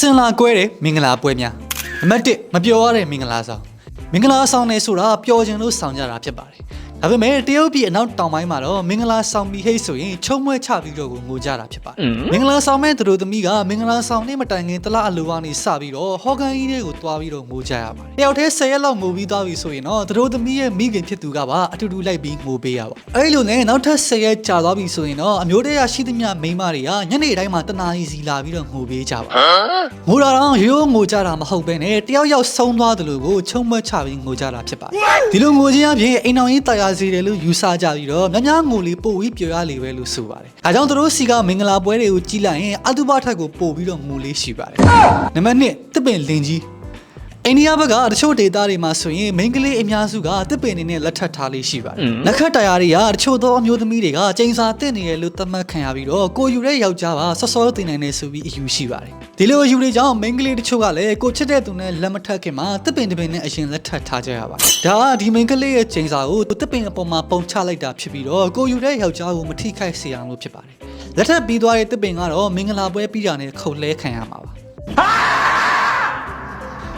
စင်လာကွဲတဲ့မင်္ဂလာပွဲများနံပါတ်1မပျော်ရတဲ့မင်္ဂလာဆောင်မင်္ဂလာဆောင်နေဆိုတာပျော်ခြင်းလို့ဆောင်ကြတာဖြစ်ပါတယ် ဒါပေမဲ့တရုတ်ပြည်အနောက်တောင်ပိုင်းမှာတော့မင်္ဂလာဆောင်ပြီးဟိတ်ဆိုရင်ချုံမွဲချပြီးတော့ကိုငိုကြတာဖြစ်ပါတယ်မင်္ဂလာဆောင်မဲ့သူတို့သမီးကမင်္ဂလာဆောင်နေမတိုင်ခင်တလားအလိုကနေစပြီးတော့ဟော်ကန်ကြီးတွေကိုတွားပြီးတော့ငိုကြရပါတယ်တယောက်တည်း10ရက်လောက်ငိုပြီးသွားပြီဆိုရင်တော့သူတို့သမီးရဲ့မိခင်ဖြစ်သူကပါအတူတူလိုက်ပြီးငိုပေးရပါအဲ့လိုနဲ့နောက်ထပ်10ရက်ကြာသွားပြီဆိုရင်တော့အမျိုးတရရှိသမျှမိန်းမတွေကညနေတိုင်းမှာတနာရီစီလာပြီးတော့ငိုပေးကြပါငိုတာတော့ရိုးရိုးငိုကြတာမဟုတ်ပဲနဲ့တယောက်ယောက်ဆုံးသွားတယ်လို့ကိုချုံမွက်ချပြီးငိုကြတာဖြစ်ပါတယ်ဒီလိုငိုခြင်းအပြင်အိမ်အောင်ရေးတရားစီတယ်လို့ယူဆကြပြီးတော့များများငိုလေးပို့ပြီးပျော်ရလေပဲလို့ဆိုပါတယ်အဲကြောင့်သူတို့စီကမင်္ဂလာပွဲတွေကိုကြီးလိုက်ရင်အတုပထက်ကိုပို့ပြီးတော့ငိုလေးရှိပါတယ်နံပါတ်1တစ်ပင်လင်ကြီး အိန္ဒိယဘက်ကတချို့ဒေသတွေမှာဆိုရင်မိန်းကလေးအများစုကတစ်ပင်နေနဲ့လက်ထပ်ထားလေးရှိပါတယ်။လက်ခတ်တရားတွေကတချို့သောအမျိုးသမီးတွေကကျိန်စာတက်နေတယ်လို့သတ်မှတ်ခံရပြီးတော့ကိုယူတဲ့ယောက်ျားပါဆော့ဆော့တင်နိုင်နေဆိုပြီးအယူရှိပါတယ်။ဒီလိုအယူတွေကြောင့်မိန်းကလေးတချို့ကလည်းကိုချစ်တဲ့သူနဲ့လက်မထပ်ခင်မှာတစ်ပင်တစ်ပင်နဲ့အရင်လက်ထပ်ထားကြရပါတယ်။ဒါကဒီမိန်းကလေးရဲ့ကျိန်စာကိုတစ်ပင်အပေါ်မှာပုံချလိုက်တာဖြစ်ပြီးတော့ကိုယူတဲ့ယောက်ျားကိုမထိခိုက်စေအောင်လို့ဖြစ်ပါတယ်။လက်ထပ်ပြီးသွားတဲ့တစ်ပင်ကတော့မင်္ဂလာပွဲပြီးတာနဲ့ခုတ်လဲခံရမှာပါ။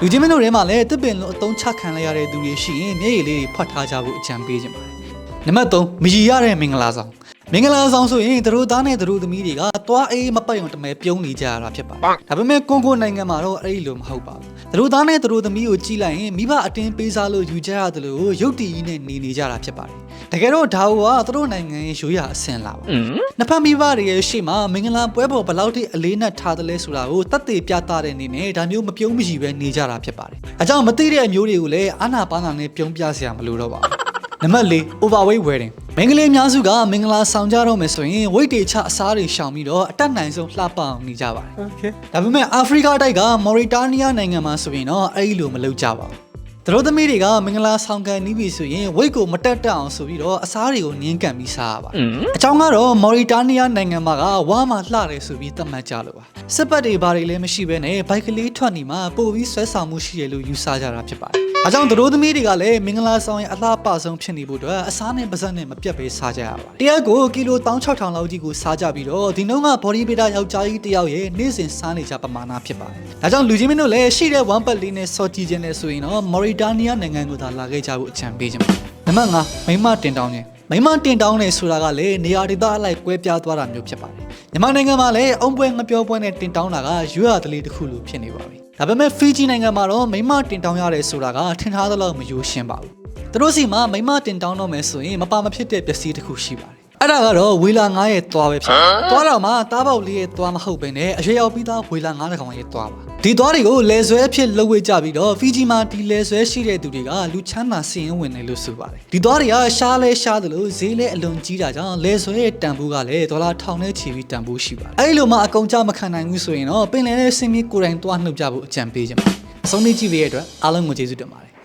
လူချင်းမင်းတို့ထဲမှာလည်းတစ်ပင်လို့အတုံးချခံလိုက်ရတဲ့သူတွေရှိရင်မျက်ရည်လေးတွေဖတ်ထားကြဖို့အကြံပေးခြင်းပါတယ်။နံပါတ်3မရည်ရတဲ့မင်္ဂလာဆောင် မင်္ဂလာဆောင်ဆိုရင်သူတို့သားနဲ့သူတို့သမီးတွေကသွားအေးမပတ်ရုံတမဲပြုံးနေကြရတာဖြစ်ပါတယ်။ဒါပေမဲ့ကွန်ကွန်နိုင်ငံမှာတော့အဲ့ဒီလိုမဟုတ်ပါဘူး။သူတို့သားနဲ့သူတို့သမီးကိုကြီးလိုက်ရင်မိဘအတင်းပေးစားလို့ယူကြရတယ်လို့ရုပ်တည်ကြီးနဲ့နေနေကြတာဖြစ်ပါတယ်။တကယ်တော့ဒါကသူတို့နိုင်ငံရဲ့ရိုးရာအဆင့်လာပါ။နှစ်ဖက်မိဘတွေရဲ့ရှေ့မှာမင်္ဂလာပွဲပေါ်ဘယ်လောက်ထိအလေးနက်ထားတယ်လဲဆိုတာကိုတတ်သိပြသတဲ့အနေနဲ့ဒါမျိုးမပြုံးမကြည့်ပဲနေကြတာဖြစ်ပါတယ်။အဲကြောင့်မသိတဲ့အမျိုးတွေကိုလည်းအာနာပါနာနဲ့ပြုံးပြစရာမလိုတော့ပါဘူး။နံပါတ်၄ overweight wedding မင်္ဂလာအများစုကမင်္ဂလာဆောင်ကြတော့မယ်ဆိုရင် weight တွေချအစားတွေရှောင်ပြီးတော့အတက်နိုင်ဆုံးလှပအောင်နေကြပါတယ် Okay. ။ဒါပေမဲ့အာဖရိကတိုက်ကမော်ရီတာနီးယားနိုင်ငံမှာဆိုရင်တော့အဲ့ဒီလိုမလုပ်ကြပါဘူး။သူတို့သမီးတွေကမင်္ဂလာဆောင်ကန်နီးပြီဆိုရင် weight ကိုမတက်တက်အောင်ဆိုပြီးတော့အစားတွေကိုနင်းကန်ပြီးစားရပါတယ်။အကြောင်းကတော့မော်ရီတာနီးယားနိုင်ငံမှာကဝါမှာလှတယ်ဆိုပြီးသတ်မှတ်ကြလို့ပါ။စစ်ပတ်တွေဘာတွေလည်းမရှိဘဲနဲ့ဘိုက်ကလေးထွက်နေမှာပို့ပြီးဆွဲဆောင်မှုရှိရလို့ယူဆကြတာဖြစ်ပါတယ်။ အဲကြောင့်သူတို့သမီးတွေကလည်းမင်္ဂလာဆောင်ရဲ့အလှပဆုံးဖြစ်နေဖို့အတွက်အစားနဲ့ပါဇက်နဲ့မပြတ်ပဲစားကြရပါတယ်။တရက်ကိုကီလို16000လောက်ကြီးကိုစားကြပြီးတော့ဒီနှုန်းက body builder ယောက်ျားကြီးတစ်ယောက်ရဲ့နေ့စဉ်စားနေကြပမာဏဖြစ်ပါတယ်။ဒါကြောင့်လူချင်းမင်းတို့လည်းရှိတဲ့ one pat လေးနဲ့စော်ကြည့်ခြင်းနဲ့ဆိုရင်တော့ Mauritania နိုင်ငံကိုသာလာခဲ့ကြဖို့အကြံပေးခြင်းပါ။နံပါတ်5မိမတင်တောင်းခြင်းမိမတင်တောင်းနေဆိုတာကလည်းနေရာဒေသအလိုက်ကွဲပြားသွားတာမျိုးဖြစ်ပါတယ်။မြန်မာနိုင်ငံမှာလည်းအုံပွဲငပြောပွဲနဲ့တင်တောင်းတာကရွေးရတလေးတစ်ခုလိုဖြစ်နေပါပြီ။ ဒါပေမဲ့ဖီဂျီနိုင်ငံမှာတော့မိမတင်တောင်းရတယ်ဆိုတာကထင်ထားသလောက်မယိုရှင်းပါဘူး။သူတို့စီမှာမိမတင်တောင်းတော့မယ်ဆိုရင်မပါမဖြစ်တဲ့ပစ္စည်းတစ်ခုရှိပါတယ်။ အဲ့ဒါကတော့ဝေလာ9ရဲ့သွားပဲဖြစ်တယ်။သွားတော့မှတားပေါက်လေးရဲ့သွားမဟုတ်ပဲနဲ့အရွယ်ရောက်ပြီးသားဝေလာ9တကောင်ရဲ့သွားပါ။ဒီသွားတွေကိုလဲဆွဲအဖြစ်လှုပ်ဝေကြပြီးတော့ဖီဂျီမှာဒီလဲဆွဲရှိတဲ့သူတွေကလူချမ်းသာစီရင်ဝင်တယ်လို့ဆိုပါတယ်။ဒီသွားတွေကရှားလဲရှားတယ်လို့ဈေးလဲအလွန်ကြီးတာကြောင့်လဲဆွဲရဲ့တန်ဖိုးကလည်းဒေါ်လာထောင်နဲ့ချီပြီးတန်ဖိုးရှိပါတယ်။အဲ့ဒီလိုမှအကုန်ကြမခံနိုင်ဘူးဆိုရင်တော့ပင်လယ်နဲ့ဆင်းပြီးကိုယ်တိုင်သွားနှုတ်ကြဖို့အကြံပေးခြင်းပါ။အဆုံးလေးကြည့်ပေးရတဲ့အတွက်အားလုံးကိုကျေးဇူးတင်ပါတယ်။